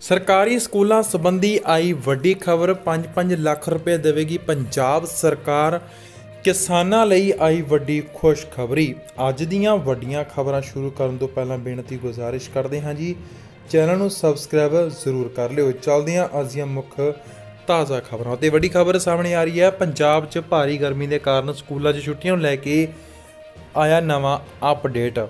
ਸਰਕਾਰੀ ਸਕੂਲਾਂ ਸੰਬੰਧੀ ਆਈ ਵੱਡੀ ਖਬਰ 5-5 ਲੱਖ ਰੁਪਏ ਦੇਵੇਗੀ ਪੰਜਾਬ ਸਰਕਾਰ। ਕਿਸਾਨਾਂ ਲਈ ਆਈ ਵੱਡੀ ਖੁਸ਼ਖਬਰੀ। ਅੱਜ ਦੀਆਂ ਵੱਡੀਆਂ ਖਬਰਾਂ ਸ਼ੁਰੂ ਕਰਨ ਤੋਂ ਪਹਿਲਾਂ ਬੇਨਤੀ ਗੁਜ਼ਾਰਿਸ਼ ਕਰਦੇ ਹਾਂ ਜੀ। ਚੈਨਲ ਨੂੰ ਸਬਸਕ੍ਰਾਈਬ ਜ਼ਰੂਰ ਕਰ ਲਿਓ। ਚੱਲਦੇ ਹਾਂ ਅੱਜ ਦੀਆਂ ਮੁੱਖ ਤਾਜ਼ਾ ਖਬਰਾਂ ਤੇ ਵੱਡੀ ਖਬਰ ਸਾਹਮਣੇ ਆ ਰਹੀ ਹੈ। ਪੰਜਾਬ 'ਚ ਭਾਰੀ ਗਰਮੀ ਦੇ ਕਾਰਨ ਸਕੂਲਾਂ 'ਚ ਛੁੱਟੀਆਂ ਨੂੰ ਲੈ ਕੇ ਆਇਆ ਨਵਾਂ ਅਪਡੇਟ।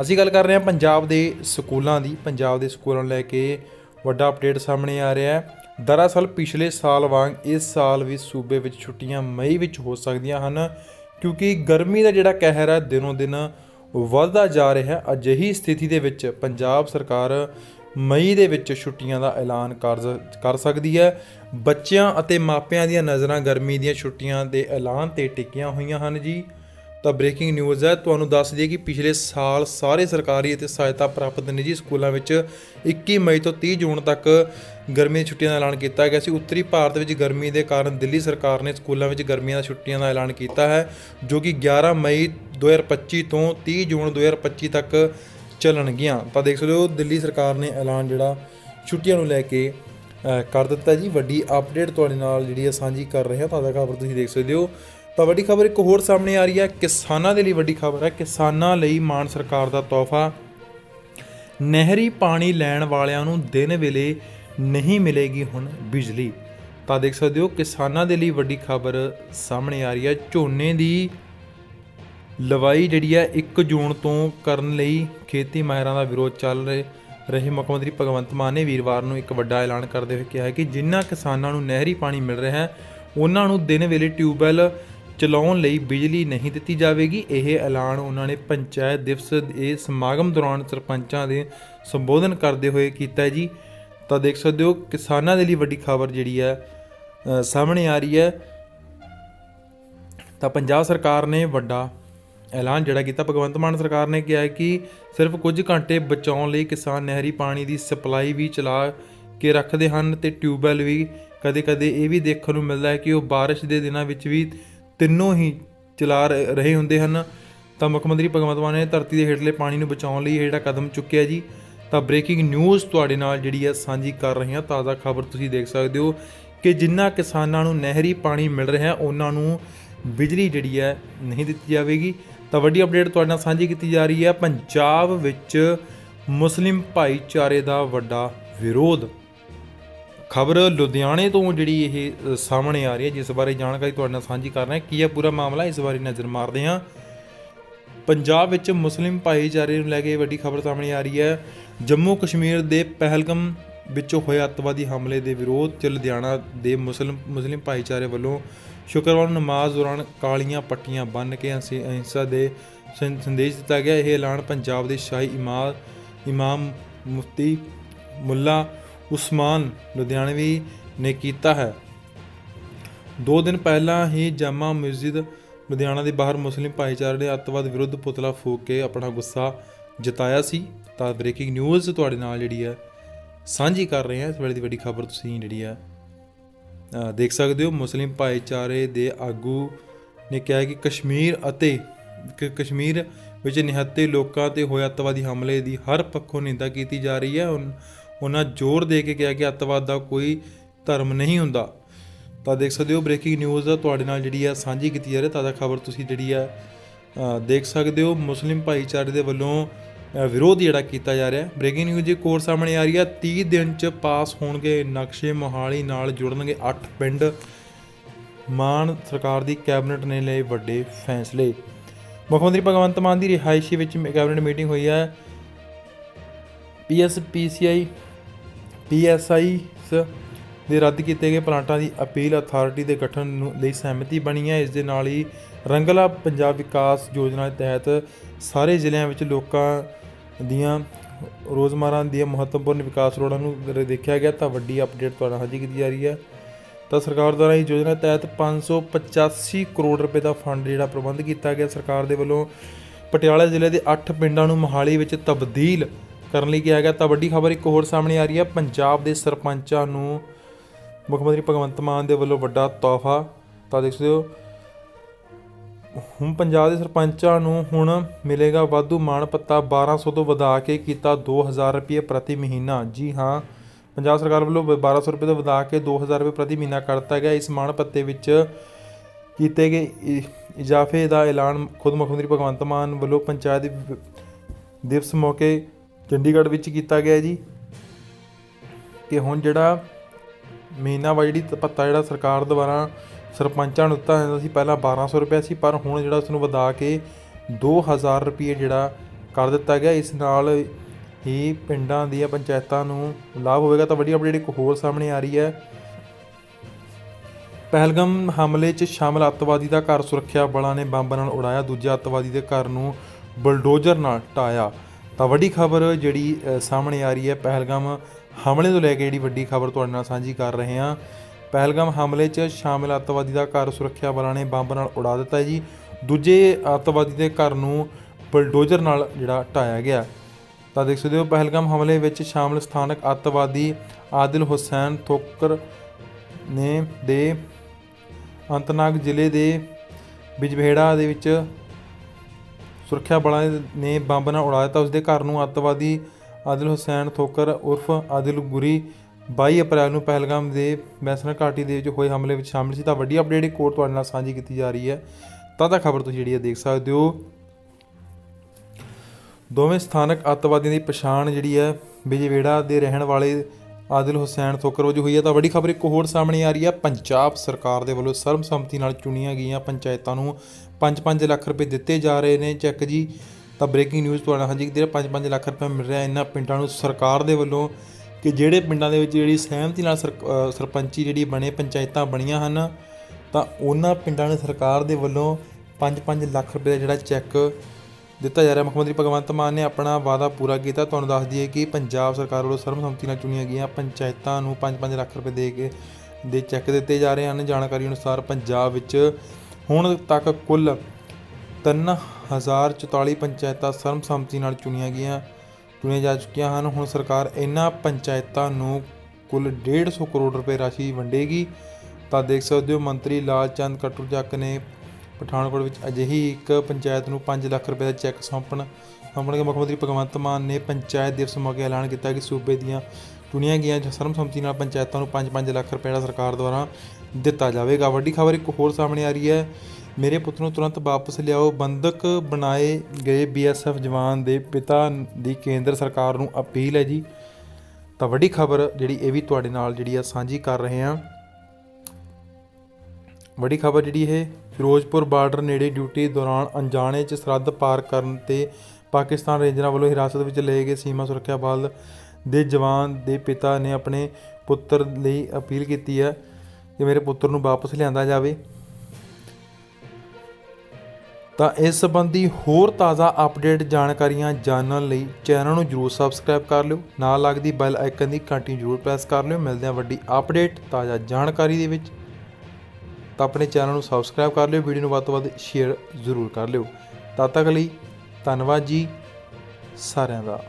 ਅਸੀਂ ਗੱਲ ਕਰ ਰਹੇ ਹਾਂ ਪੰਜਾਬ ਦੇ ਸਕੂਲਾਂ ਦੀ। ਪੰਜਾਬ ਦੇ ਸਕੂਲਾਂ ਨੂੰ ਲੈ ਕੇ ਵੱਡਾ ਅਪਡੇਟ ਸਾਹਮਣੇ ਆ ਰਿਹਾ ਹੈ। ਦਰਅਸਲ ਪਿਛਲੇ ਸਾਲ ਵਾਂਗ ਇਸ ਸਾਲ ਵੀ ਸੂਬੇ ਵਿੱਚ ਛੁੱਟੀਆਂ ਮਈ ਵਿੱਚ ਹੋ ਸਕਦੀਆਂ ਹਨ, ਕਿਉਂਕਿ ਗਰਮੀ ਦਾ ਜਿਹੜਾ ਕਹਿਰ ਹੈ, ਦਿਨੋਂ ਦਿਨ ਵੱਧਦਾ ਜਾ ਰਿਹਾ ਹੈ। ਅਜਿਹੀ ਸਥਿਤੀ ਦੇ ਵਿੱਚ ਪੰਜਾਬ ਸਰਕਾਰ ਮਈ ਦੇ ਵਿੱਚ ਛੁੱਟੀਆਂ ਦਾ ਐਲਾਨ ਕਰ ਕਰ ਸਕਦੀ ਹੈ। ਬੱਚਿਆਂ ਅਤੇ ਮਾਪਿਆਂ ਦੀਆਂ ਨਜ਼ਰਾਂ ਗਰਮੀ ਦੀਆਂ ਛੁੱਟੀਆਂ ਦੇ ਐਲਾਨ ਤੇ ਟਿਕੀਆਂ ਹੋਈਆਂ ਹਨ ਜੀ। ਤਾਂ ਬ੍ਰੇਕਿੰਗ ਨਿਊਜ਼ ਹੈ। ਤੁਹਾਨੂੰ ਦੱਸ ਦਈਏ ਕਿ ਪਿਛਲੇ ਸਾਲ ਸਾਰੇ ਸਰਕਾਰੀ ਅਤੇ ਸਹਾਇਤਾ ਪ੍ਰਾਪਤ ਨਿੱਜੀ ਸਕੂਲਾਂ ਵਿੱਚ 21 ਮਈ ਤੋਂ 30 ਜੂਨ ਤੱਕ ਗਰਮੀ ਦੀਆਂ ਛੁੱਟੀਆਂ ਦਾ ਐਲਾਨ ਕੀਤਾ ਗਿਆ ਸੀ। ਉੱਤਰੀ ਭਾਰਤ ਵਿੱਚ ਗਰਮੀ ਦੇ ਕਾਰਨ ਦਿੱਲੀ ਸਰਕਾਰ ਨੇ ਸਕੂਲਾਂ ਵਿੱਚ ਗਰਮੀਆਂ ਦੀਆਂ ਛੁੱਟੀਆਂ ਦਾ ਐਲਾਨ ਕੀਤਾ ਹੈ, ਜੋ ਕਿ 11 ਮਈ 2025 ਤੋਂ 30 ਜੂਨ 2025 ਤੱਕ ਚੱਲਣਗੀਆਂ। ਤਾਂ ਦੇਖ ਸਕਦੇ ਹੋ, ਦਿੱਲੀ ਸਰਕਾਰ ਨੇ ਐਲਾਨ ਜਿਹੜਾ ਛੁੱਟੀਆਂ ਨੂੰ ਲੈ ਕੇ ਕਰ ਦਿੱਤਾ ਜੀ। ਵੱਡੀ ਅਪਡੇਟ ਤੁਹਾਡੇ ਨਾਲ ਜਿਹੜੀ ਆ ਸਾਂਝੀ ਕਰ ਰਹੇ ਹਾਂ। ਤਾਜ਼ਾ ਖਬਰ ਤੁਸੀਂ ਦੇਖ ਸਕਦੇ ਹੋ। ਤਾਂ ਵੱਡੀ ਖਬਰ ਇੱਕ ਹੋਰ ਸਾਹਮਣੇ ਆ ਰਹੀ ਹੈ। ਕਿਸਾਨਾਂ ਦੇ ਲਈ ਵੱਡੀ ਖਬਰ ਹੈ। ਕਿਸਾਨਾਂ ਲਈ ਮਾਨ ਸਰਕਾਰ ਦਾ ਤੋਹਫਾ। ਨਹਿਰੀ ਪਾਣੀ ਲੈਣ ਵਾਲਿਆਂ ਨੂੰ ਦਿਨ ਵੇਲੇ ਨਹੀਂ ਮਿਲੇਗੀ ਹੁਣ ਬਿਜਲੀ। ਤਾਂ ਦੇਖ ਸਕਦੇ ਹੋ, ਕਿਸਾਨਾਂ ਦੇ ਲਈ ਵੱਡੀ ਖਬਰ ਸਾਹਮਣੇ ਆ ਰਹੀ ਹੈ। ਝੋਨੇ ਦੀ ਲਵਾਈ ਜਿਹੜੀ ਹੈ 1 ਜੂਨ ਤੋਂ ਕਰਨ ਲਈ ਖੇਤੀ ਮਾਹਿਰਾਂ ਦਾ ਵਿਰੋਧ ਚੱਲ ਰਹੇ ਰਹੇ ਮੁੱਖ ਮੰਤਰੀ ਭਗਵੰਤ ਮਾਨ ਨੇ ਵੀਰਵਾਰ ਨੂੰ ਇੱਕ ਵੱਡਾ ਐਲਾਨ ਕਰਦੇ ਹੋਏ ਕਿਹਾ ਕਿ ਜਿਨ੍ਹਾਂ ਕਿਸਾਨਾਂ ਨੂੰ ਨਹਿਰੀ ਪਾਣੀ ਮਿਲ ਰਿਹਾ ਹੈ, ਉਹਨਾਂ ਨੂੰ ਦਿਨ ਵੇਲੇ ਟਿਊਬਵੈੱਲ ਚਲਾਉਣ ਲਈ ਬਿਜਲੀ ਨਹੀਂ ਦਿੱਤੀ ਜਾਵੇਗੀ ਇਹ ਐਲਾਨ ਉਹਨਾਂ ਨੇ ਪੰਚਾਇਤ ਦਿਵਸ ਦੇ ਸਮਾਗਮ ਦੌਰਾਨ ਸਰਪੰਚਾਂ ਦੇ ਸੰਬੋਧਨ ਕਰਦੇ ਹੋਏ ਕੀਤਾ ਹੈ ਜੀ ਤਾਂ ਦੇਖ ਸਕਦੇ ਹੋ ਕਿਸਾਨਾਂ ਦੇ ਲਈ ਵੱਡੀ ਖਬਰ ਜਿਹੜੀ ਹੈ ਅ, ਸਾਹਮਣੇ ਆ ਰਹੀ ਹੈ ਤਾਂ ਪੰਜਾਬ ਸਰਕਾਰ ਨੇ ਵੱਡਾ ਐਲਾਨ ਜਿਹੜਾ ਕੀਤਾ ਭਗਵੰਤ ਮਾਨ ਸਰਕਾਰ ਨੇ ਕਿਹਾ ਹੈ ਕਿ ਸਿਰਫ ਕੁਝ ਘੰਟੇ ਬਚਾਉਣ ਲਈ ਕਿਸਾਨ ਨਹਿਰੀ ਪਾਣੀ ਦੀ ਸਪਲਾਈ ਵੀ ਚਲਾ ਕੇ ਰੱਖਦੇ ਹਨ ਤੇ ਟਿਊਬਵੈੱਲ ਵੀ ਕਦੇ-ਕਦੇ ਇਹ ਵੀ ਦੇਖਣ ਨੂੰ ਮਿਲਦਾ ਹੈ ਕਿ ਉਹ بارش ਦੇ ਦਿਨਾਂ ਵਿੱਚ ਵੀ ਤਿੰਨੋਂ ਹੀ ਚਲਾ ਰ- ਰਹੇ ਹੁੰਦੇ ਹਨ। ਤਾਂ ਮੁੱਖ ਮੰਤਰੀ ਭਗਵੰਤ ਮਾਨ ਨੇ ਧਰਤੀ ਦੇ ਹੇਠਲੇ ਪਾਣੀ ਨੂੰ ਬਚਾਉਣ ਲਈ ਇਹ ਜਿਹੜਾ ਕਦਮ ਚੁੱਕਿਆ ਜੀ, ਤਾਂ ਬ੍ਰੇਕਿੰਗ ਨਿਊਜ਼ ਤੁਹਾਡੇ ਨਾਲ ਜਿਹੜੀ ਹੈ ਸਾਂਝੀ ਕਰ ਰਹੇ ਹਾਂ। ਤਾਜ਼ਾ ਖਬਰ ਤੁਸੀਂ ਦੇਖ ਸਕਦੇ ਹੋ ਕਿ ਜਿੰਨਾ ਕਿਸਾਨਾਂ ਨੂੰ ਨਹਿਰੀ ਪਾਣੀ ਮਿਲ ਰਿਹਾ, ਉਹਨਾਂ ਨੂੰ ਬਿਜਲੀ ਜਿਹੜੀ ਹੈ ਨਹੀਂ ਦਿੱਤੀ ਜਾਵੇਗੀ। ਤਾਂ ਵੱਡੀ ਅਪਡੇਟ ਤੁਹਾਡੇ ਨਾਲ ਸਾਂਝੀ ਕੀਤੀ ਜਾ ਰਹੀ ਹੈ ਪੰਜਾਬ ਵਿੱਚ ਮੁਸਲਿਮ ਭਾਈਚਾਰੇ ਦਾ ਵੱਡਾ ਵਿਰੋਧ ਖਬਰ ਲੁਧਿਆਣੇ ਤੋਂ ਜਿਹੜੀ ਇਹ ਸਾਹਮਣੇ ਆ ਰਹੀ ਹੈ, ਜਿਸ ਬਾਰੇ ਜਾਣਕਾਰੀ ਤੁਹਾਡੇ ਨਾਲ ਸਾਂਝੀ ਕਰ ਰਹੇ ਹਾਂ। ਕੀ ਹੈ ਪੂਰਾ ਮਾਮਲਾ ਇਸ ਬਾਰੇ ਨਜ਼ਰ ਮਾਰਦੇ ਹਾਂ। ਪੰਜਾਬ ਵਿੱਚ ਮੁਸਲਿਮ ਭਾਈਚਾਰੇ ਨੂੰ ਲੈ ਕੇ ਵੱਡੀ ਖਬਰ ਸਾਹਮਣੇ ਆ ਰਹੀ ਹੈ। ਜੰਮੂ ਕਸ਼ਮੀਰ ਦੇ ਪਹਿਲਗਮ ਵਿੱਚ ਹੋਏ ਅੱਤਵਾਦੀ ਹਮਲੇ ਦੇ ਵਿਰੋਧ ਚ ਲੁਧਿਆਣਾ ਦੇ ਮੁਸਲਿਮ ਮੁਸਲਿਮ ਭਾਈਚਾਰੇ ਵੱਲੋਂ ਸ਼ੁੱਕਰਵਾਰ ਨੂੰ ਨਮਾਜ਼ ਦੌਰਾਨ ਕਾਲੀਆਂ ਪੱਟੀਆਂ ਬੰਨ੍ਹ ਕੇ ਅਹਿੰਸ- ਅਹਿੰਸਾ ਦੇ ਸੰਦੇਸ਼ ਦਿੱਤਾ ਗਿਆ। ਇਹ ਐਲਾਨ ਪੰਜਾਬ ਦੇ ਸ਼ਾਹੀ ਇਮਾਮ ਇਮਾਮ ਮੁਫਤੀ ਮੁੱਲਾ ਉਸਮਾਨ ਲੁਧਿਆਣਵੀ ਨੇ ਕੀਤਾ ਹੈ। ਦੋ ਦਿਨ ਪਹਿਲਾਂ ਹੀ ਜਾਮਾ ਮਸਜਿਦ ਲੁਧਿਆਣਾ ਦੇ ਬਾਹਰ ਮੁਸਲਿਮ ਭਾਈਚਾਰੇ ਨੇ ਅੱਤਵਾਦ ਵਿਰੁੱਧ ਪੁਤਲਾ ਫੂਕ ਕੇ ਆਪਣਾ ਗੁੱਸਾ ਜਤਾਇਆ ਸੀ। ਤਾਂ ਬ੍ਰੇਕਿੰਗ ਨਿਊਜ਼ ਤੁਹਾਡੇ ਨਾਲ ਜਿਹੜੀ ਹੈ ਸਾਂਝੀ ਕਰ ਰਹੇ ਹਾਂ। ਇਸ ਵੇਲੇ ਦੀ ਵੱਡੀ ਖਬਰ ਤੁਸੀਂ ਜਿਹੜੀ ਹੈ ਅ, ਦੇਖ ਸਕਦੇ ਹੋ। ਮੁਸਲਿਮ ਭਾਈਚਾਰੇ ਦੇ ਆਗੂ ਨੇ ਕਿਹਾ ਕਿ ਕਸ਼ਮੀਰ ਅਤੇ ਕਸ਼ਮੀਰ ਵਿੱਚ ਨਿਹੱਤੇ ਲੋਕਾਂ ਤੇ ਹੋਏ ਅੱਤਵਾਦੀ ਹਮਲੇ ਦੀ ਹਰ ਪੱਖੋਂ ਨਿੰਦਾ ਕੀਤੀ ਜਾ ਰਹੀ ਹੈ। ਉਹਨਾਂ ਜ਼ੋਰ ਦੇ ਕੇ ਕਿਹਾ ਕਿ ਅੱਤਵਾਦ ਦਾ ਕੋਈ ਧਰਮ ਨਹੀਂ ਹੁੰਦਾ। ਤਾਂ ਦੇਖ ਸਕਦੇ ਹੋ ਬ੍ਰੇਕਿੰਗ ਨਿਊਜ਼ ਤੁਹਾਡੇ ਨਾਲ ਜਿਹੜੀ ਆ ਸਾਂਝੀ ਕੀਤੀ ਜਾ ਰਹੀ ਹੈ ਤਾਜ਼ਾ ਖਬਰ ਤੁਸੀਂ ਜਿਹੜੀ ਹੈ ਦੇਖ ਸਕਦੇ ਹੋ। ਮੁਸਲਿਮ ਭਾਈਚਾਰੇ ਦੇ ਵੱਲੋਂ ਵਿਰੋਧ ਜਿਹੜਾ ਕੀਤਾ ਜਾ ਰਿਹਾ। ਬ੍ਰੇਕਿੰਗ ਨਿਊਜ਼ ਇੱਕ ਹੋਰ ਸਾਹਮਣੇ ਆ ਰਹੀ ਹੈ 30 ਦਿਨ ਚ ਪਾਸ ਹੋਣਗੇ, ਨਕਸ਼ੇ ਮੋਹਾਲੀ ਨਾਲ ਜੁੜਨਗੇ 8 ਪਿੰਡ। ਮਾਨ ਸਰਕਾਰ ਦੀ ਕੈਬਨਿਟ ਨੇ ਲਏ ਵੱਡੇ ਫੈਸਲੇ। ਮੁੱਖ ਮੰਤਰੀ ਭਗਵੰਤ ਮਾਨ ਦੀ ਰਿਹਾਇਸ਼ੀ ਵਿੱਚ ਕੈਬਨਿਟ ਮੀਟਿੰਗ ਹੋਈ ਹੈ ਪੀਐਸ ਪੀਸੀਆਈ ਪੀਐਸਆਈ ਦੇ ਰੱਦ ਕੀਤੇ ਗਏ ਪਲਾਂਟਾਂ ਦੀ ਅਪੀਲ ਅਥਾਰਟੀ ਦੇ ਗਠਨ ਨੂੰ ਲਈ ਸਹਿਮਤੀ ਬਣੀ ਹੈ। ਇਸ ਦੇ ਨਾਲ ਹੀ ਰੰਗਲਾ ਪੰਜਾਬ ਵਿਕਾਸ ਯੋਜਨਾ ਦੇ ਤਹਿਤ ਸਾਰੇ ਜ਼ਿਲ੍ਹਿਆਂ ਵਿੱਚ ਲੋਕਾਂ ਦੀਆਂ ਰੋਜ਼ਮਰਾਂ ਦੀਆਂ ਮਹੱਤਵਪੂਰਨ ਵਿਕਾਸ ਲੋੜਾਂ ਨੂੰ ਦੇਖਿਆ ਗਿਆ। ਤਾਂ ਵੱਡੀ ਅਪਡੇਟ ਤੁਹਾਡਾ ਹਾਜ਼ਰ ਕੀਤੀ ਜਾ ਰਹੀ ਹੈ। ਤਾਂ ਸਰਕਾਰ ਦੁਆਰਾ ਇਸ ਯੋਜਨਾ ਤਹਿਤ 585 ਕਰੋੜ ਰੁਪਏ ਦਾ ਫੰਡ ਜਿਹੜਾ ਪ੍ਰਬੰਧ ਕੀਤਾ ਗਿਆ। ਸਰਕਾਰ ਦੇ ਵੱਲੋਂ ਪਟਿਆਲਾ ਜ਼ਿਲ੍ਹੇ ਦੇ 8 ਪਿੰਡਾਂ ਨੂੰ ਮੋਹਾਲੀ ਵਿੱਚ ਤਬਦੀਲ ਕਰਨ ਲਈ ਕਿਹਾ ਗਿਆ ਤਾਂ ਵੱਡੀ ਖਬਰ ਇੱਕ ਹੋਰ ਸਾਹਮਣੇ ਆ ਰਹੀ ਹੈ। ਪੰਜਾਬ ਦੇ ਸਰਪੰਚਾਂ ਨੂੰ ਮੁੱਖ ਮੰਤਰੀ ਭਗਵੰਤ ਮਾਨ ਦੇ ਵੱਲੋਂ ਵੱਡਾ ਤੋਹਫਾ ਤਾਂ ਦੇਖ ਸਕਦੇ ਹੋ। ਹੁਣ ਪੰਜਾਬ ਦੇ ਸਰਪੰਚਾਂ ਨੂੰ ਹੁਣ ਮਿਲੇਗਾ ਵਾਧੂ ਮਾਣ ਪੱਤਾ 1200 ਤੋਂ ਵਧਾ ਕੇ ਕੀਤਾ 2000 ਰੁਪਏ ਪ੍ਰਤੀ ਮਹੀਨਾ। ਜੀ ਹਾਂ, ਪੰਜਾਬ ਸਰਕਾਰ ਵੱਲੋਂ 1200 ਰੁਪਏ ਤੋਂ ਵਧਾ ਕੇ 2000 ਰੁਪਏ ਪ੍ਰਤੀ ਮਹੀਨਾ ਕਰ ਦਿੱਤਾ ਗਿਆ। ਇਸ ਮਾਣ ਪੱਤੇ ਵਿੱਚ ਕੀਤੇ ਗਏ ਇ- ਇਜ਼ਾਫੇ ਦਾ ਐਲਾਨ ਖੁਦ ਮੁੱਖ ਮੰਤਰੀ ਭਗਵੰਤ ਮਾਨ ਵੱਲੋਂ ਪੰਚਾਇਤ ਦਿਵਸ ਮੌਕੇ ਚੰਡੀਗੜ੍ਹ ਵਿੱਚ ਕੀਤਾ ਗਿਆ ਜੀ। ਕਿ ਹੁਣ ਜਿਹੜਾ ਮਹੀਨਾਵਾਰ ਜਿਹੜੀ ਭੱਤਾ ਜਿਹੜਾ ਸਰਕਾਰ ਦੁਆਰਾ ਸਰਪੰਚਾਂ ਨੂੰ ਦਿੱਤਾ ਜਾਂਦਾ ਸੀ, ਪਹਿਲਾਂ 1200 ਰੁਪਏ ਸੀ, ਪਰ ਹੁਣ ਜਿਹੜਾ ਉਸ ਨੂੰ ਵਧਾ ਕੇ 2000 ਰੁਪਏ ਜਿਹੜਾ ਕਰ ਦਿੱਤਾ ਗਿਆ। ਇਸ ਨਾਲ ਹੀ ਪਿੰਡਾਂ ਦੀਆਂ ਪੰਚਾਇਤਾਂ ਨੂੰ ਲਾਭ ਹੋਵੇਗਾ। ਤਾਂ ਵੱਡੀ ਅਪਡੇਟ ਇੱਕ ਹੋਰ ਸਾਹਮਣੇ ਆ ਰਹੀ ਹੈ। ਪਹਿਲਗਮ ਹਮਲੇ 'ਚ ਸ਼ਾਮਲ ਅੱਤਵਾਦੀ ਦਾ ਘਰ ਸੁਰੱਖਿਆ ਬਲਾਂ ਨੇ ਬੰਬ ਨਾਲ ਉਡਾਇਆ। ਦੂਜੇ ਅੱਤਵਾਦੀ ਦੇ ਘਰ ਨੂੰ ਬਲਡੋਜ਼ਰ ਨਾਲ ਢਾਇਆ ਤਾਂ ਵੱਡੀ ਖਬਰ ਜਿਹੜੀ ਸਾਹਮਣੇ ਆ ਰਹੀ ਹੈ, ਪਹਿਲਗਾਮ ਹਮਲੇ ਤੋਂ ਲੈ ਕੇ ਜਿਹੜੀ ਵੱਡੀ ਖਬਰ ਤੁਹਾਡੇ ਨਾਲ ਸਾਂਝੀ ਕਰ ਰਹੇ ਹਾਂ। ਪਹਿਲਗਾਮ ਹਮਲੇ 'ਚ ਸ਼ਾਮਿਲ ਅੱਤਵਾਦੀ ਦਾ ਘਰ ਸੁਰੱਖਿਆ ਬਲਾਂ ਨੇ ਬੰਬ ਨਾਲ ਉਡਾ ਦਿੱਤਾ ਜੀ। ਦੂਜੇ ਅੱਤਵਾਦੀ ਦੇ ਘਰ ਨੂੰ ਬਲਡੋਜ਼ਰ ਨਾਲ ਜਿਹੜਾ ਢਾਇਆ ਗਿਆ। ਤਾਂ ਦੇਖ ਸਕਦੇ ਹੋ, ਪਹਿਲਗਾਮ ਹਮਲੇ ਵਿੱਚ ਸ਼ਾਮਲ ਸਥਾਨਕ ਅੱਤਵਾਦੀ ਆਦਿਲ ਹੁਸੈਨ ਥੋਕਰ ਨੇ ਦੇ ਅੰਤਨਾਗ ਜ਼ਿਲ੍ਹੇ ਦੇ ਬਿਜਬੇੜਾ ਦੇ ਵਿੱਚ ਸੁਰੱਖਿਆ ਬਲਾਂ ਨੇ ਬੰਬ ਨਾਲ ਉਡਾ ਦਿੱਤਾ। ਉਸ ਦੇ ਘਰ ਨੂੰ ਅੱਤਵਾਦੀ ਆਦਿਲ ਹੁਸੈਨ, ਥੋਕਰ ਉਰਫ ਆਦਿਲ ਗੁਰੀ 22 ਅਪ੍ਰੈਲ ਨੂੰ ਪਹਿਲਗਾਮ ਦੇ ਮੈਸਨਾ ਘਾਟੀ ਦੇ ਵਿੱਚ ਹੋਏ ਹਮਲੇ ਵਿੱਚ ਸ਼ਾਮਲ ਸੀ। ਤਾਂ ਵੱਡੀ ਅਪਡੇਟ ਇੱਕ ਹੋਰ ਤੁਹਾਡੇ ਨਾਲ ਸਾਂਝੀ ਕੀਤੀ ਜਾ ਰਹੀ ਹੈ। ਤਾਂ ਤਾਂ ਖਬਰ ਤੁਸੀਂ ਜਿਹੜੀ ਹੈ ਦੇਖ ਸਕਦੇ ਹੋ। ਦੋਵੇਂ ਸਥਾਨਕ ਅੱਤਵਾਦੀਆਂ ਦੀ ਪਛਾਣ ਜਿਹੜੀ ਹੈ ਬਿਜਵੇੜਾ ਦੇ ਰਹਿਣ ਵਾਲੇ ਆਦਿਲ ਹੁਸੈਨ ਥੋਕਰ ਵਜੋਂ ਹੋਈ ਹੈ ਤਾਂ ਵੱਡੀ ਖਬਰ ਇੱਕ ਹੋਰ ਸਾਹਮਣੇ ਆ ਰਹੀ ਹੈ। ਪੰਜਾਬ ਸਰਕਾਰ ਦੇ ਵੱਲੋਂ ਸਰਬਸੰਮਤੀ ਨਾਲ ਚੁਣੀਆਂ ਗਈਆਂ ਪੰਚਾਇਤਾਂ ਨੂੰ 5-5 ਲੱਖ ਰੁਪਏ ਦਿੱਤੇ ਜਾ ਰਹੇ ਨੇ। ਚੈੱਕ ਜੀ, ਤਾਂ ਬ੍ਰੇਕਿੰਗ ਨਿਊਜ਼ ਤੁਹਾਡਾ ਹਾਂਜੀ, ਜਿਹੜਾ 5-5 ਲੱਖ ਰੁਪਏ ਮਿਲ ਰਿਹਾ ਇਹਨਾਂ ਪਿੰਡਾਂ ਨੂੰ ਸਰਕਾਰ ਦੇ ਵੱਲੋਂ ਕਿ ਜਿਹੜੇ ਪਿੰਡਾਂ ਦੇ ਵਿੱਚ ਜਿਹੜੀ ਸਹਿਮਤੀ ਨਾਲ ਸਰਪੰਚੀ ਜਿਹੜੀ ਬਣੇ, ਪੰਚਾਇਤਾਂ ਬਣੀਆਂ ਹਨ, ਤਾਂ ਉਹਨਾਂ ਪਿੰਡਾਂ ਨੂੰ ਸਰਕਾਰ ਦੇ ਵੱਲੋਂ 5-5 ਲੱਖ ਰੁਪਏ ਦਾ ਜਿਹੜਾ ਚੈੱਕ ਦਿੱਤਾ ਜਾ ਰਿਹਾ। ਮੁੱਖ ਮੰਤਰੀ ਭਗਵੰਤ ਮਾਨ ਨੇ ਆਪਣਾ ਵਾਅਦਾ ਪੂਰਾ ਕੀਤਾ। ਤੁਹਾਨੂੰ ਦੱਸ ਦਈਏ ਕਿ ਪੰਜਾਬ ਸਰਕਾਰ ਵੱਲੋਂ ਸਰਬਸੰਮਤੀ ਨਾਲ ਚੁਣੀਆਂ ਗਈਆਂ ਪੰਚਾਇਤਾਂ ਨੂੰ 5-5 ਲੱਖ ਰੁਪਏ ਦੇ ਕੇ ਦੇ ਚੈੱਕ ਦਿੱਤੇ ਜਾ ਰਹੇ ਹਨ। ਜਾਣਕਾਰੀ ਅਨੁਸਾਰ ਪੰਜਾਬ ਵਿੱਚ ਹੁਣ ਤੱਕ ਕੁੱਲ 3044 ਪੰਚਾਇਤਾਂ ਸਰਬਸੰਮਤੀ ਨਾਲ ਚੁਣੀਆਂ ਗਈਆਂ, ਚੁਣੀਆਂ ਜਾ ਚੁੱਕੀਆਂ ਹਨ। ਹੁਣ ਸਰਕਾਰ ਇਹਨਾਂ ਪੰਚਾਇਤਾਂ ਨੂੰ ਕੁੱਲ 150 ਕਰੋੜ ਰੁਪਏ ਰਾਸ਼ੀ ਵੰਡੇਗੀ। ਤਾਂ ਦੇਖ ਸਕਦੇ ਹੋ ਮੰਤਰੀ ਲਾਲ ਚੰਦ ਕਟੁਰਜੱਕ ਨੇ ਪਠਾਨਕੋਟ ਵਿੱਚ ਅਜਿਹੀ ਇੱਕ ਪੰਚਾਇਤ ਨੂੰ 5 ਲੱਖ ਰੁਪਏ ਦਾ ਚੈੱਕ ਸੌਂਪਣ ਸੌਂਪਣ ਕੇ ਮੁੱਖ ਮੰਤਰੀ ਭਗਵੰਤ ਮਾਨ ਨੇ ਪੰਚਾਇਤ ਦਿਵਸ ਮੌਕੇ ਐਲਾਨ ਕੀਤਾ ਕਿ ਸੂਬੇ ਦੀਆਂ ਚੁਣੀਆਂ ਗਈਆਂ ਸਰਮਸੰਮਤੀ ਨਾਲ ਪੰਚਾਇਤਾਂ ਨੂੰ 5-5 ਲੱਖ ਰੁਪਏ ਦਾ ਸਰਕਾਰ ਦੁਆਰਾ ਦਿੱਤਾ ਜਾਵੇਗਾ। ਵੱਡੀ ਖਬਰ ਇੱਕ ਹੋਰ ਸਾਹਮਣੇ ਆ ਰਹੀ ਹੈ। ਮੇਰੇ ਪੁੱਤ ਨੂੰ ਤੁਰੰਤ ਵਾਪਸ ਲਿਆਓ। ਬੰਦਕ ਬਣਾਏ ਗਏ ਬੀਐਸਐਫ ਜਵਾਨ ਦੇ ਪਿਤਾ ਦੀ ਕੇਂਦਰ ਸਰਕਾਰ ਨੂੰ ਅਪੀਲ ਹੈ ਜੀ। ਤਾਂ ਵੱਡੀ ਖਬਰ ਜਿਹੜੀ ਇਹ ਵੀ ਤੁਹਾਡੇ ਨਾਲ ਜਿਹੜੀ ਆ ਸਾਂਝੀ ਕਰ ਰਹੇ ਹਾਂ। ਵੱਡੀ ਖਬਰ ਜਿਹੜੀ ਇਹ ਫਿਰੋਜ਼ਪੁਰ ਬਾਰਡਰ ਨੇੜੇ ਡਿਊਟੀ ਦੌਰਾਨ ਅਣਜਾਣੇ 'ਚ ਸਰਹੱਦ ਪਾਰ ਕਰਨ ਤੇ ਪਾਕਿਸਤਾਨ ਰੇਂਜਰਾਂ ਵੱਲੋਂ ਹਿਰਾਸਤ ਵਿੱਚ ਲਏ ਗਏ ਸੀਮਾ ਸੁਰੱਖਿਆ ਬਲ ਦੇ ਜਵਾਨ ਦੇ ਪਿਤਾ ਨੇ ਆਪਣੇ ਪੁੱਤਰ ਲਈ ਅਪੀਲ ਕੀਤੀ ਹੈ ਕਿ ਮੇਰੇ ਪੁੱਤਰ ਨੂੰ ਵਾਪਸ ਲਿਆਂਦਾ ਜਾਵੇ। ਤਾਂ ਇਸ ਸੰਬੰਧੀ ਹੋਰ ਤਾਜ਼ਾ ਅਪਡੇਟ ਜਾਣਕਾਰੀਆਂ ਜਾਣਨ ਲਈ ਚੈਨਲ ਨੂੰ ਜਰੂਰ ਸਬਸਕ੍ਰਾਈਬ ਕਰ ਲਿਓ। ਨਾਲ ਲੱਗਦੀ ਬੈਲ ਆਈਕਨ ਦੀ ਘੰਟੀ ਜਰੂਰ ਪ੍ਰੈਸ ਕਰ ਲਿਓ। ਮਿਲਦੇ ਹਾਂ ਵੱਡੀ ਅਪਡੇਟ ਤਾਜ਼ਾ ਜਾਣਕਾਰੀ ਦੇ ਵਿੱਚ। ਤਾਂ ਆਪਣੇ ਚੈਨਲ ਨੂੰ ਸਬਸਕ੍ਰਾਈਬ ਕਰ ਲਿਓ, ਵੀਡੀਓ ਨੂੰ ਵੱਧ ਤੋਂ ਵੱਧ ਸ਼ੇਅਰ ਜ਼ਰੂਰ ਕਰ ਲਿਓ। ਤਦ ਤੱਕ ਲਈ ਧੰਨਵਾਦ ਜੀ, ਸਾਰਿਆਂ ਦਾ।